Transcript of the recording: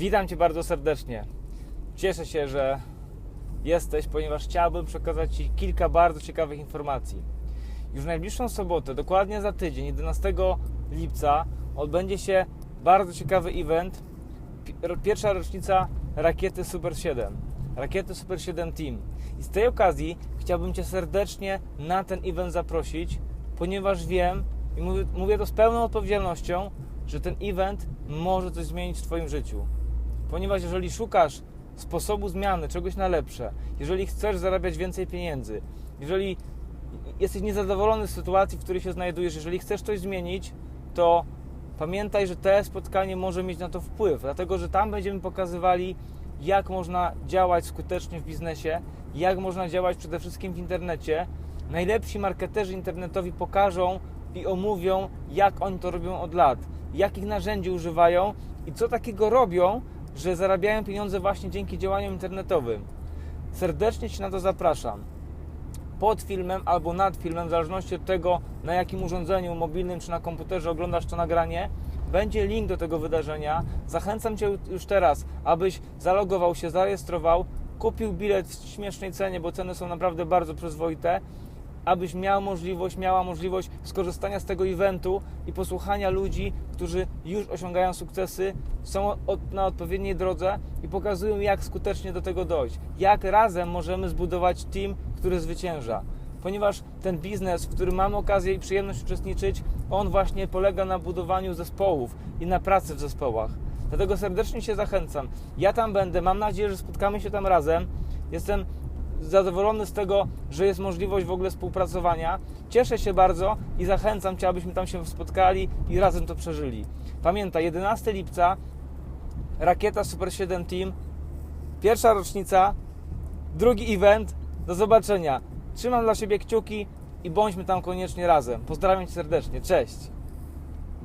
Witam Cię bardzo serdecznie. Cieszę się, że jesteś, ponieważ chciałbym przekazać Ci kilka bardzo ciekawych informacji. Już najbliższą sobotę, dokładnie za tydzień, 11 lipca, odbędzie się bardzo ciekawy event. Pi- Pierwsza rocznica rakiety Super 7. Rakiety Super 7 Team. I z tej okazji chciałbym Cię serdecznie na ten event zaprosić, ponieważ wiem i mówię, mówię to z pełną odpowiedzialnością, że ten event może coś zmienić w Twoim życiu. Ponieważ jeżeli szukasz sposobu zmiany, czegoś na lepsze, jeżeli chcesz zarabiać więcej pieniędzy, jeżeli jesteś niezadowolony z sytuacji, w której się znajdujesz, jeżeli chcesz coś zmienić, to pamiętaj, że te spotkanie może mieć na to wpływ, dlatego że tam będziemy pokazywali, jak można działać skutecznie w biznesie, jak można działać przede wszystkim w internecie. Najlepsi marketerzy internetowi pokażą i omówią, jak oni to robią od lat, jakich narzędzi używają i co takiego robią, że zarabiają pieniądze właśnie dzięki działaniom internetowym. Serdecznie Cię na to zapraszam pod filmem albo nad filmem, w zależności od tego, na jakim urządzeniu mobilnym czy na komputerze oglądasz to nagranie, będzie link do tego wydarzenia. Zachęcam Cię już teraz, abyś zalogował się, zarejestrował, kupił bilet w śmiesznej cenie, bo ceny są naprawdę bardzo przyzwoite, abyś miał możliwość, miała możliwość skorzystania z tego eventu i posłuchania ludzi, którzy już osiągają sukcesy, są od, na odpowiedniej drodze i pokazują, jak skutecznie do tego dojść. Jak razem możemy zbudować team, który zwycięża. Ponieważ ten biznes, w którym mamy okazję i przyjemność uczestniczyć, on właśnie polega na budowaniu zespołów i na pracy w zespołach. Dlatego serdecznie się zachęcam. Ja tam będę, mam nadzieję, że spotkamy się tam razem. Jestem zadowolony z tego, że jest możliwość w ogóle współpracowania. Cieszę się bardzo i zachęcam Cię, abyśmy tam się spotkali i razem to przeżyli. Pamiętaj, 11 lipca Rakieta Super 7 Team, pierwsza rocznica, drugi event. Do zobaczenia. Trzymam dla siebie kciuki i bądźmy tam koniecznie razem. Pozdrawiam Cię serdecznie. Cześć.